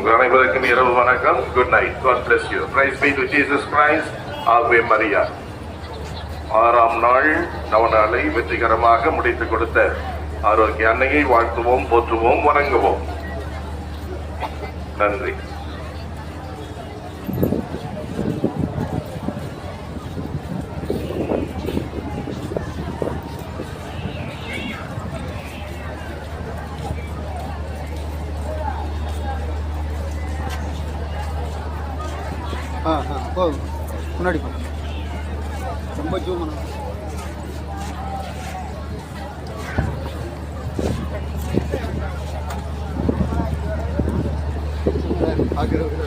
உங்கள் அனைவருக்கும் இரவு வணக்கம். Good night God bless you praise be to Jesus Christ ஆகவே மரியா ஆறாம் நாள் நவநாளை வெற்றிகரமாக முடித்துக் கொடுத்த ஆரோக்கிய அன்னையை வாழ்த்துவோம் போற்றுவோம் வணங்குவோம். நன்றி. ஆ ஆ. போ முன்னாடி போ. ரொம்ப ஜூம் பண்ண பார்க்குறவங்க